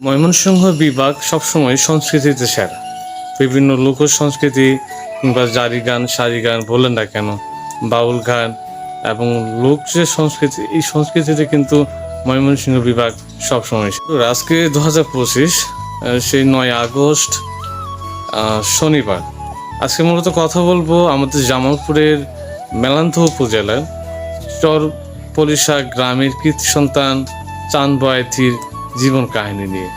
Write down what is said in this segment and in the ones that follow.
ময়মনসিংহ বিভাগ সবসময় সংস্কৃতিতে সেরা বিভিন্ন লোক সংস্কৃতি কিংবা জারি গান, সারি গান বললেন না কেন? বাউল গান এবং লোক যে সংস্কৃতি, এই সংস্কৃতিতে কিন্তু ময়মনসিংহ বিভাগ সবসময়। আজকে দু হাজার পঁচিশ সেই নয় আগস্ট শনিবার। আজকে মূলত কথা বলব আমাদের জামালপুরের মেলান্থ উপজেলার চর পলিশা গ্রামের কৃতি সন্তান চান বয়াতির জীবন কাহিনী নিয়ে।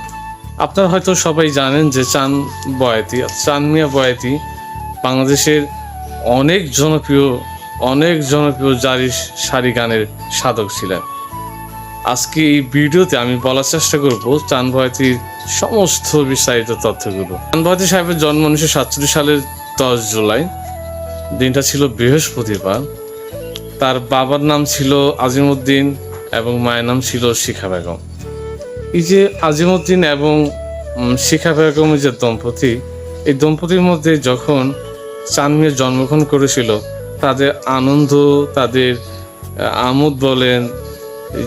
আপনারা হয়তো সবাই জানেন যে চান বয়াতি চান মিয়া বয়াতি বাংলাদেশের অনেক জনপ্রিয় অনেক জনপ্রিয় জারি সারি গানের সাধক ছিলেন। আজকে এই ভিডিওতে আমি বলার চেষ্টা করব চান বয়াতির সমস্ত বিস্তারিত তথ্যগুলো। চান বয়াতি সাহেবের জন্ম উনিশশো সাতচল্লিশ সালের দশ জুলাই, দিনটা ছিল বৃহস্পতিবার। তার বাবার নাম ছিল আজিমউদ্দিন এবং মায়ের নাম ছিল শিখা বেগম। এই যে আজিমউদ্দিন এবং শিখা বেগমের যে দম্পতি, এই দম্পতির মধ্যে যখন চানমিয়া জন্মগ্রহণ করেছিল, তাদের আনন্দ, তাদের আমোদ বলেন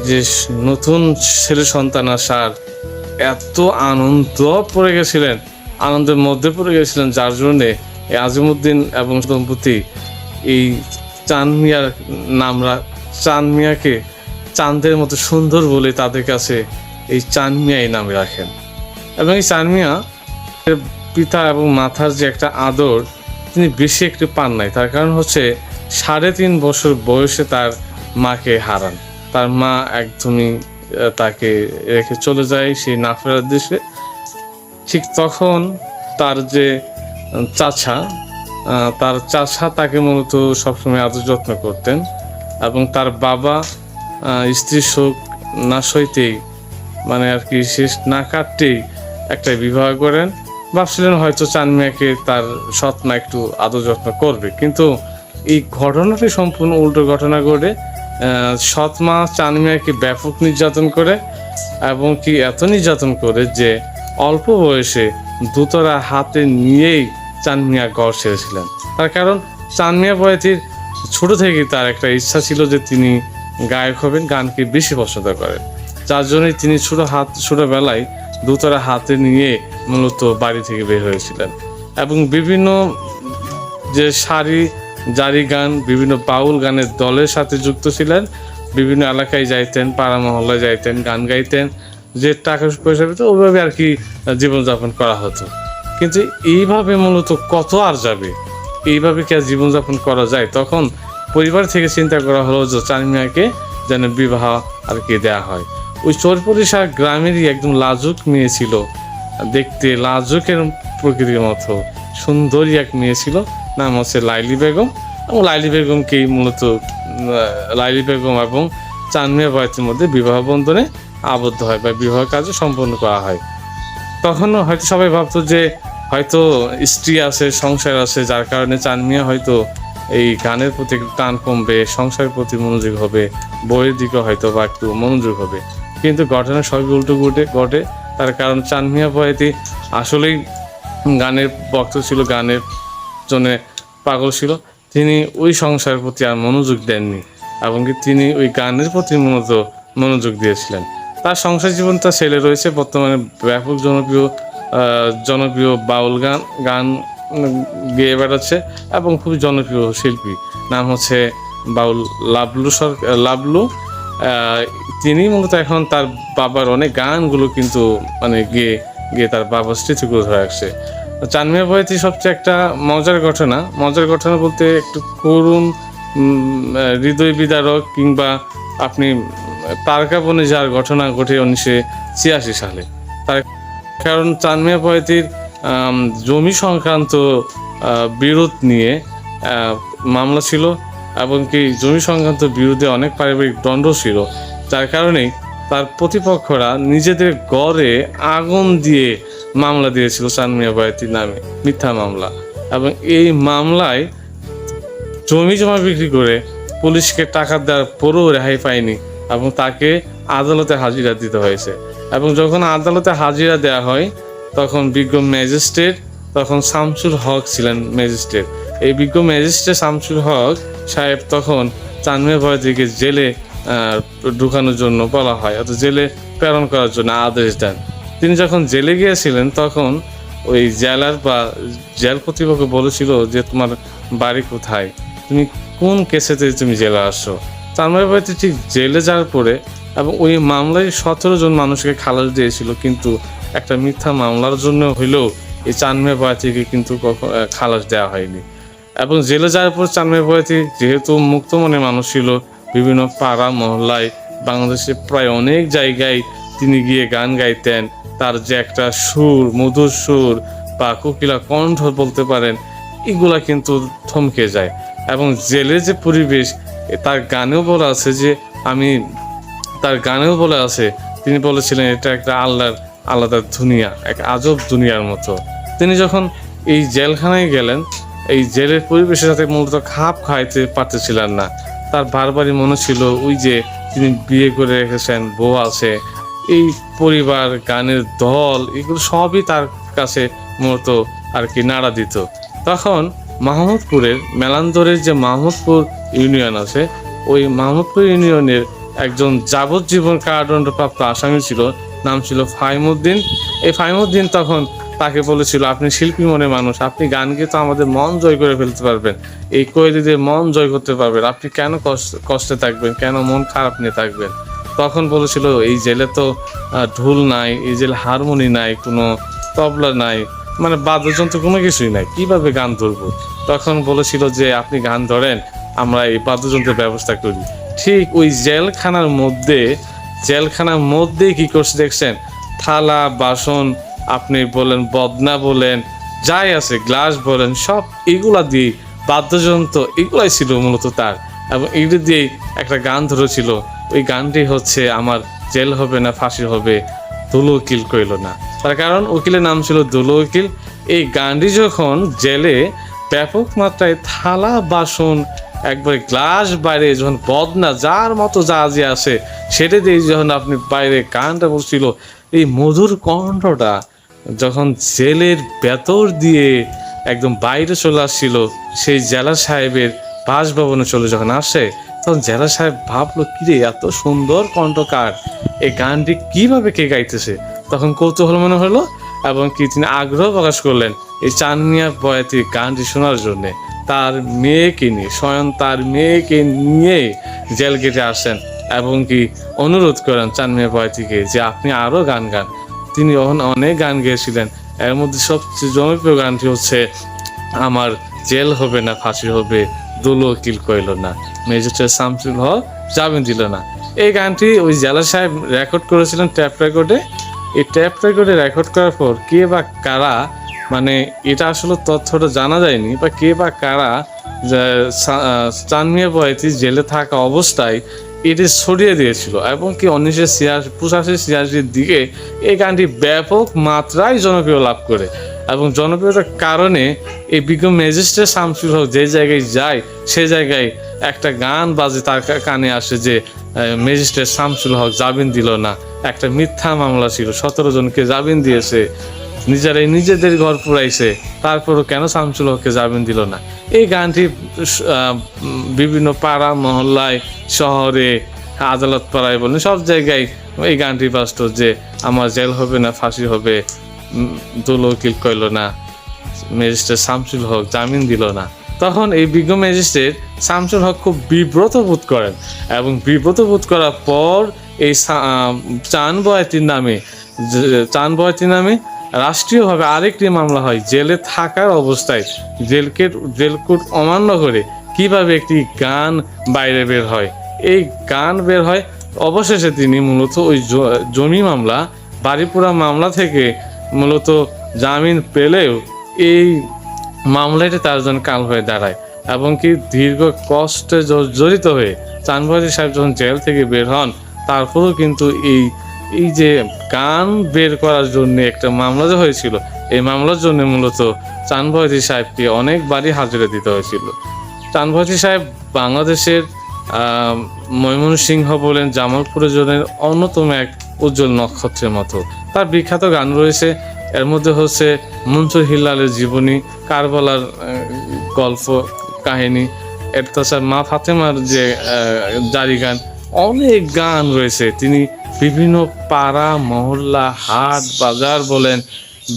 যে নতুন ছেলে সন্তান আসার এত আনন্দ পড়ে গেছিলেন, আনন্দের মধ্যে পড়ে গেছিলেন, যার জন্যে এই আজিমউদ্দিন এবং দম্পতি এই চান মিয়ার নাম রা- চান মিয়াকে চাঁদের মতো সুন্দর বলে তাদের কাছে এই চান মিয়া এই নামে রাখেন। এবং এই চান মিয়া পিতা এবং মাথার যে একটা আদর তিনি বেশি একটু পান নাই। তার কারণ হচ্ছে সাড়ে তিন বছর বয়সে তার মাকে হারান। তার মা একদমই তাকে রেখে চলে যায় সেই না ফেরার দেশে। ঠিক তখন তার যে চাচা তার চাচা তাকে মূলত সবসময় আদর যত্ন করতেন এবং তার বাবা আহ, স্ত্রীর শোক না সইতেই মানে আর কি শেষ না কাটতেই একটা বিবাহ করেন। ভাবছিলেন হয়তো চানমিয়াকে তার সৎ মা একটু আদর যত্ন করবে। কিন্তু এই ঘটনাটি সম্পূর্ণ উল্টো ঘটনা ঘটে। সৎ মা চানমিয়াকে ব্যাপক নির্যাতন করে এবং কি এত নির্যাতন করে যে অল্প বয়সে দুতরা হাতে নিয়েই চানমিয়া গড় ছেড়েছিলেন। তার কারণ চানমিয়া বয়াতির ছোট থেকেই তার একটা ইচ্ছা ছিল যে তিনি গায়ক হবেন, গানকে বেশি পছন্দ করেন। যার জন্যই তিনি ছোট হাত, ছোটবেলায় দুতরা হাতে নিয়ে মূলত বাড়ি থেকে বের হয়েছিলেন। এবং বিভিন্ন যে সারি, জারি গান, বিভিন্ন বাউল গানের দলের সাথে যুক্ত ছিলেন, বিভিন্ন এলাকায় যাইতেন, পাড়া মহল্লায় যাইতেন, গান গাইতেন, যে টাকা পয়সা পেত, ওইভাবে আর কি জীবনযাপন করা হতো। কিন্তু এইভাবে মূলত কত আর যাবে? এইভাবে কি আর জীবনযাপন করা যায়? তখন পরিবার থেকে চিন্তা করা হলো যে চানমিয়াকে যেন বিবাহ আর কি দেওয়া হয়। ওই চোরপরিসা গ্রামেরই একদম লাজুক মেয়ে ছিল। দেখতে লাজুকের প্রকৃতির মতো, সুন্দরী এক মেয়ে ছিল। নাম হচ্ছে লাইলি বেগম। এবং লাইলি বেগমকেই মূলত লাইলি বেগম এবং চানমিয়া বয়সের মধ্যে বিবাহ বন্ধনে আবদ্ধ হয় বা বিবাহ কাজে সম্পন্ন করা হয়। তখনও হয়তো সবাই ভাবতো যে হয়তো স্ত্রী আছে, সংসার আছে, যার কারণে চানমিয়া হয়তো এই গানের প্রতি টান কমবে, সংসারের প্রতি মনোযোগ হবে, বইয়ের দিকে হয়তো বা একটু মনোযোগ হবে। কিন্তু ঘটনা সবই উল্টো ঘটে ঘটে। তার কারণ চানমিয়া বয়াতি আসলেই গানের ভক্ত ছিল, গানের জন্য পাগল ছিল। তিনি ওই সংসারের প্রতি আর মনোযোগ দেননি এবং কি তিনি ওই গানের প্রতি মূলত মনোযোগ দিয়েছিলেন। তার সংসার জীবন তার ছেলে রয়েছে, বর্তমানে ব্যাপক জনপ্রিয় জনপ্রিয় বাউল গান গান গেয়ে বেড়াচ্ছে এবং খুব জনপ্রিয় শিল্পী। নাম হচ্ছে বাউল লাবলু সর লাবলু তিনি মূলত এখন তার বাবার অনেক গানগুলো কিন্তু মানে গিয়ে গিয়ে তার বাবার স্মৃতিগুলো ধরে রাখছে। চানমিয়া বয়তি সবচেয়ে একটা মজার ঘটনা। মজার ঘটনা বলতে একটু করুণ হৃদয় বিদারক কিংবা আপনি তারকা বনে যার ঘটনা ঘটে উনিশশো ছিয়াশি সালে। তার কারণ চানমিয়া বয়তির জমি সংক্রান্ত বিরোধ নিয়ে মামলা ছিল। এবং কি জমি সংক্রান্ত বিরুদ্ধে অনেক পারিবারিক দ্বন্দ্ব ছিল। যার কারণেই তার প্রতিপক্ষরা নিজেদের গড়ে আগুন দিয়ে মামলা দিয়েছিল চানমিয়া বয়াতির নামে, মিথ্যা মামলা। এবং এই মামলায় জমি জমা বিক্রি করে পুলিশকে টাকা দেওয়ার পরও রেহাই পায়নি এবং তাকে আদালতে হাজিরা দিতে হয়েছে। এবং যখন আদালতে হাজিরা দেওয়া হয়, তখন বিজ্ঞ ম্যাজিস্ট্রেট, তখন শামসুল হক ছিলেন ম্যাজিস্ট্রেট। এই বিজ্ঞ ম্যাজিস্ট্রেট শামসুল হক সাহেব তখন চানমিয়া ভয়দিকে জেলে ঢুকানোর জন্য বলা হয়, অর্থাৎ জেলে প্রেরণ করার জন্য আদেশ দেন। তিনি যখন জেলে গিয়েছিলেন, তখন ওই জেলার বা জেল কর্তৃপক্ষ বলেছিল যে, তোমার বাড়ি কোথায়? তুমি কোন কেসেতে তুমি জেলে আসছো? চানমাই বাড়িতে ঠিক জেলে যাওয়ার পরে এবং ওই মামলায় সতেরো জন মানুষকে খালাস দিয়েছিল, কিন্তু একটা মিথ্যা মামলার জন্য হইলেও এই চানমে বাড়িটিকে কিন্তু কখন খালাস দেওয়া হয়নি। এবং জেলে যাওয়ার পর চানমে বাড়িতে যেহেতু মুক্ত মনে মানুষ ছিল, বিভিন্ন পাড়া, মহল্লায়, বাংলাদেশে প্রায় অনেক জায়গায় তিনি গিয়ে গান গাইতেন। তার যে একটা সুর, মধুর সুর বা কোকিলা কণ্ঠ বলতে পারেন, এগুলা কিন্তু থমকে যায়। এবং জেলের যে পরিবেশ তার গানেও বলা আছে যে আমি, তার গানেও বলে আছে, তিনি বলেছিলেন এটা একটা আল্লাহর আলাদা দুনিয়া, এক আজব দুনিয়ার মতো। তিনি যখন এই জেলখানায় গেলেন এই জেলের পরিবেশের সাথে মূলত খাপ খাইতে পারতেছিলেন না। তার বারবারই মনে ছিল ওই যে তিনি বিয়ে করে রেখেছেন, বউ আছে। এই পরিবার, গানের দল, এগুলো সবই তার কাছে মূলত আর কি নাড়া দিত। তখন মাহমুদপুরের মেলান্দরের যে মাহমুদপুর ইউনিয়ন আছে, ওই মাহমুদপুর ইউনিয়নের একজন যাবজ্জীবন কারাদণ্ডপ্রাপ্ত আসামি ছিল, নাম ছিল ফাইমুদ্দিন। এই ফাইমুদ্দিন তখন তাকে বলেছিল, আপনি শিল্পী মনে মানুষ, আপনি গান গেয়ে তো আমাদের মন জয় করে ফেলতে পারবেন। এই কয়েদিদের মন জয় করতে পারবেন। আপনি কেন কষ্ট থাকবেন? কেন মন খারাপ নিয়ে থাকবেন? তখন বলেছিল, এই জেলে তো ঢোল নাই, এই জেলে হারমোনি নাই, কোনো তবলা নাই মানে বাদ্যযন্ত্র কোনো কিছুই নাই, কীভাবে গান ধরবো? তখন বলেছিল যে, আপনি গান ধরেন, আমরা এই বাদ্যযন্ত্রের ব্যবস্থা করি। ঠিক ওই জেলখানার মধ্যে জেলখানার মধ্যে কি করছে দেখছেন? থালা, বাসন আপনি বলেন, বদনা বলেন, যাই আছে, গ্লাস বলেন, সব এগুলা দিয়ে বাদ্যযন্ত্র এগুলাই ছিল মূলত তার। এবং এগুলো দিয়েই একটা গান ধরেছিল। ওই গানটি হচ্ছে, আমার জেল হবে না, ফাঁসি হবে, দুলো উকিল কইল না। তার কারণ উকিলের নাম ছিল দুলো উকিল। এই গানটি যখন জেলে ব্যাপক মাত্রায় থালা, বাসন, একবার গ্লাস বাইরে, যখন বদনা যার মতো যা যে আসে সেটা দিয়ে যখন আপনি বাইরে গানটা বলছিল, এই মধুর কণ্ঠটা যখন জেলের ভেতর দিয়ে একদম বাইরে চলে আসছিল, সেই জেলা সাহেবের বাসভবনে চলে যখন আসে, তখন জেলা সাহেব ভাবলো, কিরে, এত সুন্দর কণ্ঠকার। এই গানটি কীভাবে কে গাইতেছে? তখন কৌতূহল মনে হলো এবং কি তিনি আগ্রহ প্রকাশ করলেন এই চানমিয়া বয়াতি গানটি শোনার জন্য। তার মেয়েকে নিয়ে, স্বয়ং তার মেয়েকে নিয়ে জেল গেটে আসেন এবং কি অনুরোধ করেন চানমিয়া বয়াতিকে যে আপনি আরও গান গান। তিনি অন- অনেক গান গেয়েছিলেন, এর মধ্যে সবচেয়ে জনপ্রিয় গানটি হচ্ছে, আমার জেল হবে না, ফাঁসি হবে, দুলো কিল কইল না ম্যাজিস্ট্রেট শামসুল হক জামিন দিল না। এই গানটি ওই জেলা সাহেব রেকর্ড করেছিলেন ট্যাপ রেকর্ডে এই ট্যাপ রেকর্ডে রেকর্ড করার পর কে বা কারা মানে এটা আসলে তথ্যটা জানা যায়নি, বা কে বা কারা চানমিয়া বয়াতি জেলে থাকা অবস্থায় এটি ছড়িয়ে দিয়েছিল এবং কি উনিশশো ছিয়াশি, পঁচাশি, ছিয়াশির দিকে এই গানটি ব্যাপক মাত্রায় জনপ্রিয় লাভ করে এবং জনপ্রিয়তার কারণে এই বিজ্ঞ ম্যাজিস্ট্রেট শামসুল হক যে জায়গায় যায়, সে জায়গায় একটা গান বাজে তার কানে আসে যে ম্যাজিস্ট্রেট শামসুল হক জামিন দিল না। একটা মিথ্যা মামলা ছিল, সতেরো জনকে জামিন দিয়েছে, নিজেরাই নিজেদের ঘর পুরাইছে, তারপরও কেন শামসুল হককে জামিন দিল না? এই গানটি বিভিন্ন পাড়া, মহল্লায় শহরে আদালত পাড়ায় বলেন, সব জায়গায় এই গানটি বাস্ত যে, আমার জেল হবে না, ফাঁসি হবে দোল উকিল কইল না, ম্যাজিস্ট্রেট শামসুল হক জামিন দিল না। তখন এই বিজ্ঞ ম্যাজিস্ট্রেট শামসুল হক খুব বিব্রত বোধ করেন এবং বিব্রত বোধ করার পর এই চান বয়াতির নামে চান বয়াতির নামে রাষ্ট্রীয়ভাবে আরেকটি মামলা হয়, জেলে থাকার অবস্থায়, জেলকে জেল কোড অমান্য করে কীভাবে একটি গান বাইরে বের হয়। এই গান বের হয়। অবশেষে তিনি মূলত ওই জমি মামলা, বাড়িপুরা মামলা থেকে মূলত জামিন পেলেও এই মামলাটি তার জন্য কাল হয়ে দাঁড়ায় এবং কি দীর্ঘ কষ্টে জড়িত হয়ে চানবাজি সাহেব যখন জেল থেকে বের হন, তারপরেও কিন্তু এই এই যে গান বের করার জন্য একটা মামলা যে হয়েছিল, এই মামলার জন্য মূলত চানবাজি সাহেবকে অনেকবারই হাজিরা দিতে হয়েছিল। চানবাজি সাহেব বাংলাদেশের ময়মনসিংহ বলেন জামালপুরের জন্য অন্যতম এক উজ্জ্বল নক্ষত্রের মতো। তার বিখ্যাত গান রয়েছে, এর মধ্যে হচ্ছে মনসুর হিল্লালের জীবনী, কারবালার গল্প, কাহিনী, এর তাছাড়া মা ফাতেমার যে জারি গান, অনেক গান রয়েছে। তিনি বিভিন্ন পাড়া, মহল্লা, হাট, বাজার বলেন,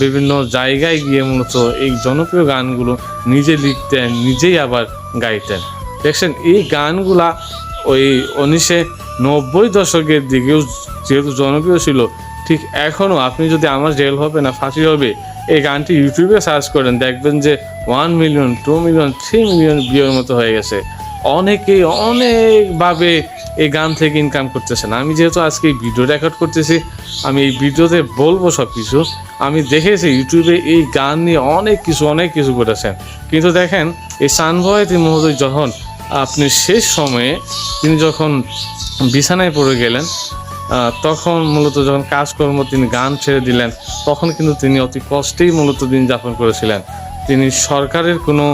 বিভিন্ন জায়গায় গিয়ে মূলত এই জনপ্রিয় গানগুলো নিজে লিখতেন, নিজেই আবার গাইতেন। দেখছেন, এই গানগুলা ওই উনিশে নব্বই দশকের দিকেও যেহেতু জনপ্রিয় ছিল, ঠিক এখনও আপনি যদি আমার জেল হবে না, ফাঁসি হবে, এই গানটি ইউটিউবে সার্চ করেন, দেখবেন যে one million two million three million বিয়ের মতো হয়ে গেছে। অনেকেই অনেকভাবে এই গান থেকে ইনকাম করতেছেন। আমি যেহেতু আজকে এই ভিডিও রেকর্ড করতেছি, আমি এই ভিডিওতে বলব সব কিছু আমি দেখেছি ইউটিউবে এই গান নিয়ে অনেক কিছু অনেক কিছু করেছেন কিন্তু দেখেন, এই সানভয়তি মহোদয় যখন আপনি শেষ সময়ে তিনি যখন বিছানায় পড়ে গেলেন তখন মূলত যখন কাজকর্ম তিনি গান ছেড়ে দিলেন, তখন কিন্তু তিনি অতি কষ্টেই মূলত দিন যাপন করেছিলেন। তিনি সরকারের কোনো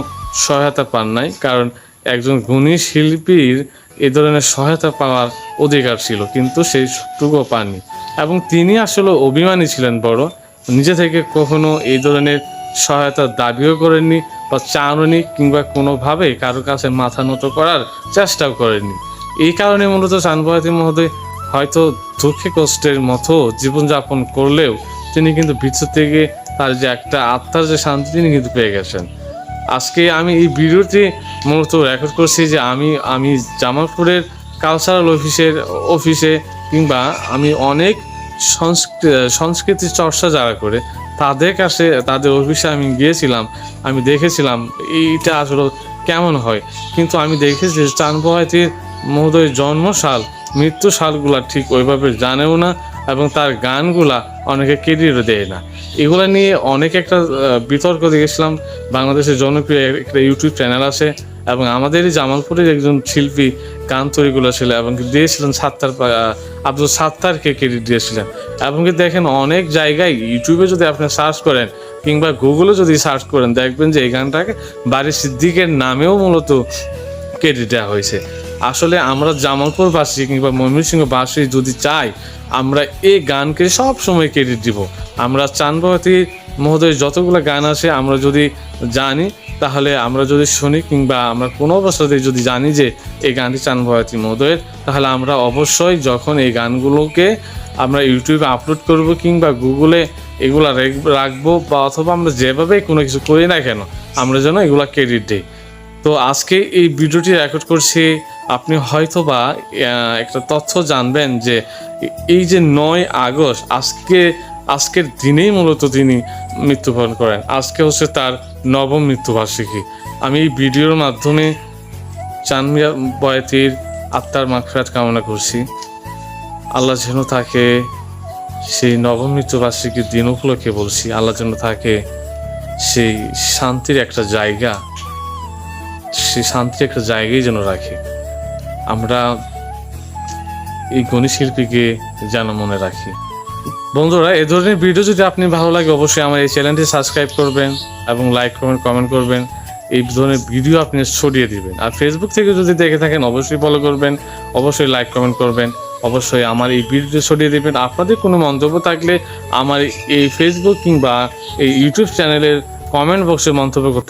সহায়তা পান নাই, কারণ একজন গুণী শিল্পীর এ ধরনের সহায়তা পাওয়ার অধিকার ছিল, কিন্তু সেই টুকু পাননি। এবং তিনি আসলে অভিমানী ছিলেন বড় নিজে থেকে কখনো এই ধরনের সহায়তার দাবিও করেননি বা চাননি কিংবা কোনোভাবে কারও কাছে মাথা নত করার চেষ্টাও করেননি। এই কারণে মূলত চানবহাতি মহোদয় হয়তো দুঃখে কষ্টের মতো জীবনযাপন করলেও তিনি কিন্তু ভিতর থেকে তার যে একটা আত্মার যে শান্তি তিনি কিন্তু পেয়ে গেছেন। আজকে আমি এই ভিডিওটি মূলত রেকর্ড করছি যে আমি আমি জামালপুরের কালচারাল অফিসের অফিসে কিংবা আমি অনেক সংস্কৃ- সংস্কৃতি চর্চা যারা করে তাদের কাছে, তাদের অফিসে আমি গিয়েছিলাম, আমি দেখেছিলাম এইটা আসলে কেমন হয়। কিন্তু আমি দেখেছি যে চানবহাতির মহোদয়ের জন্মসাল মৃত্যু সালগুলা ঠিক ওইভাবে জানেও না এবং তার গানগুলা অনেকে ক্রেডিটও দেয় না। এগুলো নিয়ে অনেক একটা বিতর্ক দেখেছিলাম। বাংলাদেশের জনপ্রিয় একটা ইউটিউব চ্যানেল আছে এবং আমাদেরই জামালপুরের একজন শিল্পী গান তৈরি করেছিল এবং দিয়েছিলেন সাত্তার আব্দুল সাত্তারকে ক্রেডিট দিয়েছিলেন। এবং কি দেখেন অনেক জায়গায় ইউটিউবে যদি আপনি সার্চ করেন কিংবা গুগলে যদি সার্চ করেন, দেখবেন যে এই গানটাকে বাড়ির সিদ্দিকের নামেও মূলত ক্রেডিট দেওয়া হয়েছে। আসলে আমরা জামালপুরবাসী কিংবা ময়মনসিংহবাসী যদি চাই, আমরা এই গানকে সব সময় ক্রেডিট দিব। আমরা চানবহাতি মহোদয় যতগুলো গান আছে, আমরা যদি জানি তাহলে আমরা যদি শুনি কিংবা আমরা কোনো অবস্থাতে যদি জানি যে এই গানটি চানবহাতি মহোদয়ের তাহলে আমরা অবশ্যই যখন এই গানগুলোকে আমরা ইউটিউবে আপলোড করব কিংবা গুগলে এগুলা রেখ- রাখব বা অথবা আমরা যেভাবে কোনো কিছু করি না কেন আমরা যেন এগুলা ক্রেডিট দিই। তো আজকে এই ভিডিওটি রেকর্ড করছি আপনি হয়তোবা আহ, একটা তথ্য জানবেন যে এই যে নয় আগস্ট আজকে আজকের দিনেই মূলত তিনি মৃত্যুবরণ করেন। আজকে হচ্ছে তার নবম মৃত্যুবার্ষিকী। আমি এই ভিডিওর মাধ্যমে চানমিয়া বয়াতির আত্মার মাগফিরাত কামনা করছি। আল্লাহ যেন তাকে সেই নবম মৃত্যুবার্ষিকীর দিন উপলক্ষে বলছি, আল্লাহ যেন তাকে সেই শান্তির একটা জায়গা, সেই শান্তির একটা জায়গায় যেন রাখে। আমরা এই গণিত শিল্পীকে যেন মনে রাখি। বন্ধুরা, এ ধরনের ভিডিও যদি আপনি ভালো লাগে, অবশ্যই আমার এই চ্যানেলটি সাবস্ক্রাইব করবেন এবং লাইক করবেন কমেন্ট করবেন। এই ধরনের ভিডিও আপনি ছড়িয়ে দিবেন। আর ফেসবুক থেকে যদি দেখে থাকেন, অবশ্যই ফলো করবেন, অবশ্যই লাইক কমেন্ট করবেন। অবশ্যই আমার এই ভিডিও ছড়িয়ে দেবেন। আপনাদের কোনো মন্তব্য থাকলে আমার এই ফেসবুক কিংবা এই ইউটিউব চ্যানেলের কমেন্ট বক্সে মন্তব্য করতে